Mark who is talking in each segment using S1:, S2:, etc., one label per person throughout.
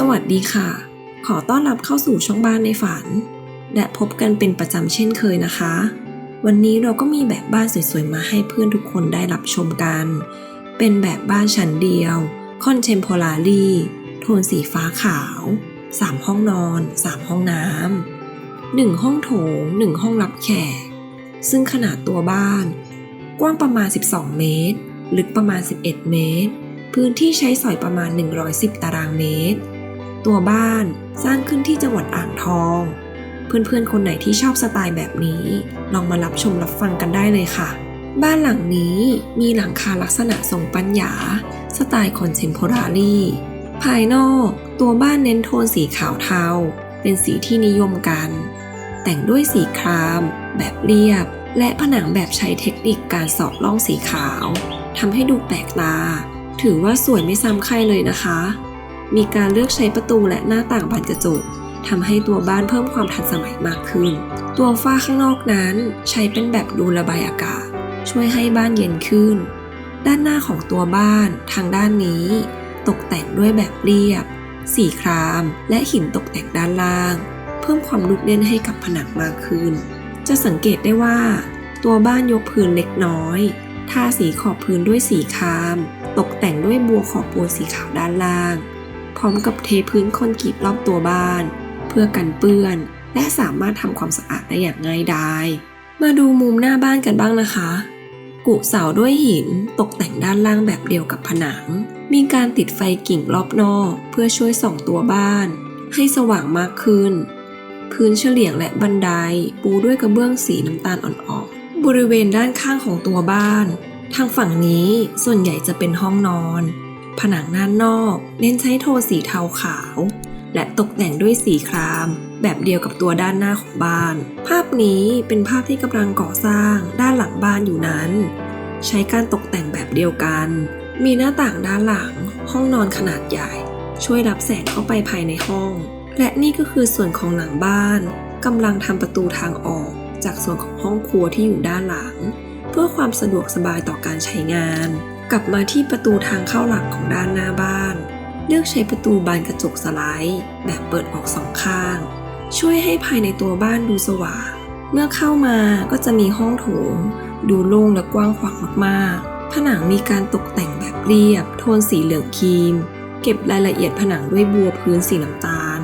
S1: สวัสดีค่ะ ขอต้อนรับเข้าสู่ช่องบ้านในฝัน และพบกันเป็นประจำเช่นเคยนะคะ วันนี้เราก็มีแบบบ้านสวยๆ มาให้เพื่อนทุกคนได้รับชมกัน เป็นแบบบ้านชั้นเดียวคอนเทมพอรารีโทนสีฟ้าขาว 3 ห้องนอน 3 ห้องน้ำหนึ่งห้องโถง 1 ห้องรับแขก ซึ่งขนาดตัวบ้าน กว้างประมาณ 12 เมตร ลึกประมาณ 11 เมตรพื้นที่ใช้สอยประมาณ 110 ตารางเมตร ตัวบ้านสร้างขึ้นที่จังหวัดอ่างทอง เพื่อนๆ คนไหนที่ชอบสไตล์แบบนี้ ลองมารับชมรับฟังกันได้เลยค่ะ บ้านหลังนี้มีหลังคาลักษณะทรงปัญญา สไตล์คอนเทมพอรารีภายนอก ตัวบ้านเน้นโทนสีขาวเทา เป็นสีที่นิยมกัน แต่งด้วยสีคราม แบบเรียบ และผนังแบบใช้เทคนิคการสอดล่องสีขาวทำให้ดูแปลกตา ถือว่าสวยไม่ซ้ำใครเลยนะคะ มีการเลือกใช้ประตูและหน้าต่างบานกระจกทำให้ตัวบ้านเพิ่มความทันสมัยมากขึ้น ตัวฝ้าข้างนอกนั้นใช้เป็นแบบดูระบายอากาศ ช่วยให้บ้านเย็นขึ้น ด้านหน้าของตัวบ้านทางด้านนี้ ตกแต่งด้วยแบบเรียบ สีคราม และหินตกแต่งด้านล่าง เพิ่มความลุกเล่นให้กับผนังมากขึ้น จะสังเกตได้ว่า ตัวบ้านยกพื้นเล็กน้อยทาสีขอบพื้นด้วยสีคราม ตกแต่งด้วยบัวขอบปูนสีขาวด้านล่าง พร้อมกับเทพื้นคอนกรีตรอบตัวบ้าน เพื่อกันเปื้อน และสามารถทำความสะอาดได้อย่างง่ายดายมาดูมุมหน้าบ้านกันบ้างนะคะ กุเสาด้วยหินตกแต่งด้านล่างแบบเดียวกับผนัง มีการติดไฟกิ่งรอบนอก เพื่อช่วยส่องตัวบ้าน ให้สว่างมากขึ้น พื้นเฉลี่ยงและบันได ปูด้วยกระเบื้องสีน้ำตาลอ่อนๆบริเวณด้านข้างของตัวบ้าน ทางฝั่งนี้ส่วนใหญ่จะเป็นห้องนอน ผนังด้านนอก เน้นใช้โทนสีเทาขาว และตกแต่งด้วยสีคราม แบบเดียวกับตัวด้านหน้าของบ้าน ภาพนี้เป็นภาพที่กำลังก่อสร้างด้านหลังบ้านอยู่นั้น ใช้การตกแต่งแบบเดียวกัน มีหน้าต่างด้านหลัง ห้องนอนขนาดใหญ่ ช่วยรับแสงเข้าไปภายในห้อง และนี่ก็คือส่วนของหลังบ้านกำลังทำประตูทางออกจากส่วนของห้องครัวที่อยู่ด้านหลัง เพื่อความสะดวกสบายต่อการใช้งาน กลับมาที่ประตูทางเข้าหลักของด้านหน้าบ้าน เลือกใช้ประตูบานกระจกสไลด์แบบเปิดออกสองข้าง ช่วยให้ภายในตัวบ้านดูสว่างเมื่อเข้ามาก็จะมีห้องโถง ดูโล่งและกว้างขวางมากๆ ผนังมีการตกแต่งแบบเรียบ โทนสีเหลืองครีม เก็บรายละเอียดผนังด้วยบัวพื้นสีน้ำตาล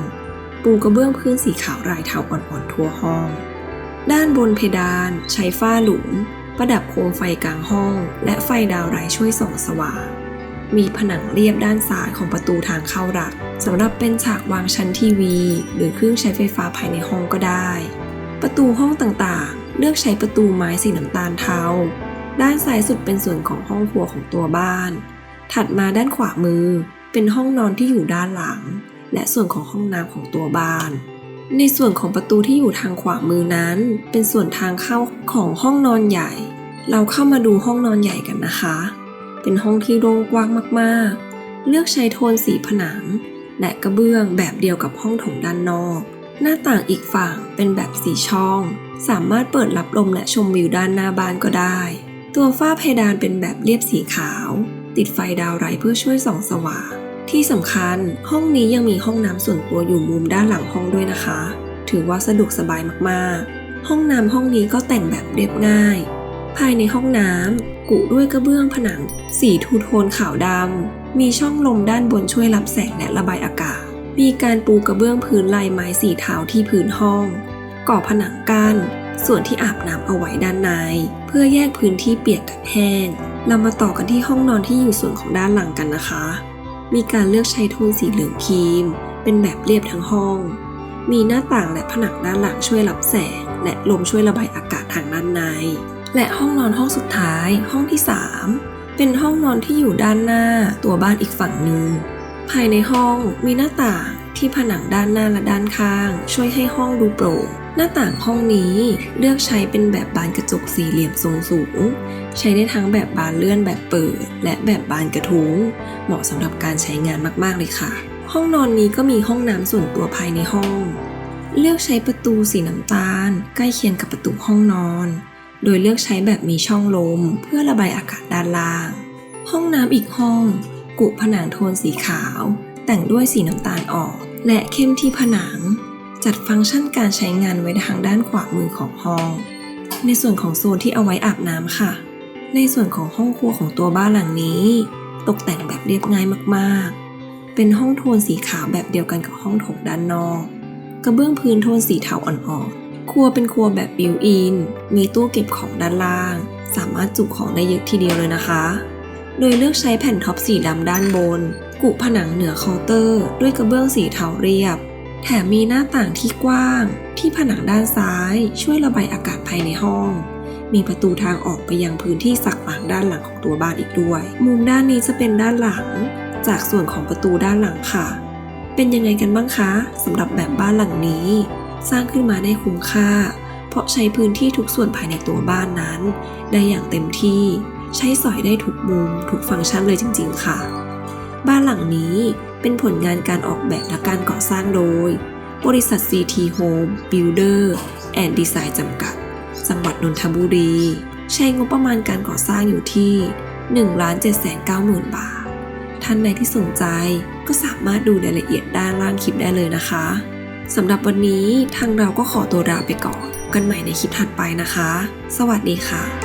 S1: ปูกระเบื้องพื้นสีขาวรายเทาอ่อนๆทั่วห้อง ด้านบนเพดานใช้ฝ้าหลุม ประดับโคมไฟกลางห้อง และไฟดาวไร้ช่วยส่องสว่าง มีผนังเรียบด้านซ้ายของประตูทางเข้าหลักสำหรับเป็นฉากวางชั้นทีวี หรือเครื่องใช้ไฟฟ้าภายในห้องก็ได้ ประตูห้องต่างๆ เลือกใช้ประตูไม้สีน้ำตาลเทา ด้านซ้ายสุดเป็นส่วนของห้องครัวของตัวบ้าน ถัดมาด้านขวามือเป็นห้องนอนที่อยู่ด้านหลัง และส่วนของห้องน้ำของตัวบ้าน ในส่วนของประตูที่อยู่ทางขวามือนั้น เป็นส่วนทางเข้าของห้องนอนใหญ่ เราเข้ามาดูห้องนอนใหญ่กันนะคะ เป็นห้องที่โล่งกว้างมากๆ เลือกใช้โทนสีผนัง และกระเบื้องแบบเดียวกับห้องถงด้านนอก หน้าต่างอีกฝั่งเป็นแบบสีช่อง สามารถเปิดรับลมและชมวิวด้านหน้าบ้านก็ได้ ตัวฝ้าเพดานเป็นแบบเรียบสีขาว ติดไฟดาวไรเพื่อช่วยส่องสว่าง ที่สำคัญห้องนี้ยังมีห้องน้ำส่วนตัวอยู่มุมด้านหลังห้องด้วยนะคะ ถือว่าสะดวกสบายมากๆ ห้องน้ำห้องนี้ก็แต่งแบบเรียบง่าย ภายในห้องน้ำกุด้วยกระเบื้องผนัง สีทูโทนขาวดำมีช่องลมด้านบนช่วยรับแสงและระบายอากาศ มีการปูกระเบื้องพื้นลายไม้สีเทาที่พื้นห้อง ก่อผนังกั้นส่วนที่อาบน้ำเอาไว้ด้านใน เพื่อแยกพื้นที่เปียกกับแห้ง เรามาต่อกันที่ห้องนอนที่อยู่ส่วนของด้านหลังกันนะคะ มีการเลือกใช้โทนสีเหลืองครีม เป็นแบบเรียบทั้งห้อง มีหน้าต่างและผนังด้านหลังช่วยรับแสง และลมช่วยระบายอากาศทางด้านใน และห้องนอนห้องสุดท้าย ห้องที่ 3 เป็นห้องนอนที่อยู่ด้านหน้าตัวบ้านอีกฝั่งหนึ่ง ภายในห้องมีหน้าต่างที่ผนังด้านหน้าและด้านข้าง ช่วยให้ห้องดูโปร่งหน้าต่างห้องนี้ เลือกใช้เป็นแบบบานกระจกสี่เหลี่ยมทรงสูง ใช้ได้ทั้งแบบบานเลื่อนแบบเปิด และแบบบานกระทุ้ง เหมาะสำหรับการใช้งานมากๆเลยค่ะ ห้องนอนนี้ก็มีห้องน้ำส่วนตัวภายในห้อง เลือกใช้ประตูสีน้ำตาล ใกล้เคียงกับประตูห้องนอน โดยเลือกใช้แบบมีช่องลม เพื่อระบายอากาศด้านล่าง ห้องน้ำอีกห้อง กุผนังโทนสีขาว แต่งด้วยสีน้ำตาลอ่อนและเข้มที่ผนัง จัดฟังก์ชันการใช้งานไว้ทางด้านขวามือของห้อง ในส่วนของโซนที่เอาไว้อาบน้ำค่ะ ในส่วนของห้องครัวของตัวบ้านหลังนี้ ตกแต่งแบบเรียบง่ายมากๆ เป็นห้องโทนสีขาวแบบเดียวกันกับห้องถงด้านนอก กระเบื้องพื้นโทนสีเทาอ่อนๆ ครัวเป็นครัวแบบบิวอิน มีตู้เก็บของด้านล่าง สามารถจุของได้เยอะทีเดียวเลยนะคะ โดยเลือกใช้แผ่นท็อปสีดำด้านบน กุผนังเหนือเคาน์เตอร์ ด้วยกระเบื้องสีเทาเรียบ แถมมีหน้าต่างที่กว้างที่ผนังด้านซ้ายช่วยระบายอากาศภายในห้อง มีประตูทางออกไปยังพื้นที่สักหลังด้านหลังของตัวบ้านอีกด้วย มุมด้านนี้จะเป็นด้านหลัง จากส่วนของประตูด้านหลังค่ะ เป็นยังไงกันบ้างคะสำหรับแบบบ้านหลังนี้ สร้างขึ้นมาได้คุ้มค่า เพราะใช้พื้นที่ทุกส่วนภายในตัวบ้านนั้น ได้อย่างเต็มที่ ใช้สอยได้ทุกมุมทุกฟังก์ชันเลยจริง ๆ ค่ะ บ้านหลังนี้ เป็นผลงานการออกแบบและการก่อสร้างโดย บริษัท CT Home Builder and Design จำกัด จังหวัดนนทบุรี ใช้งบประมาณการก่อสร้างอยู่ที่ 1 7 9 0 0 0 0 บาท ท่านใดที่สนใจก็สามารถดูรายละเอียดด้านล่างคลิปได้เลยนะคะสำหรับวันนี้ทางเราก็ขอตัวลาไปก่อน กันใหม่ในคลิปถัดไปนะคะ สวัสดีค่ะ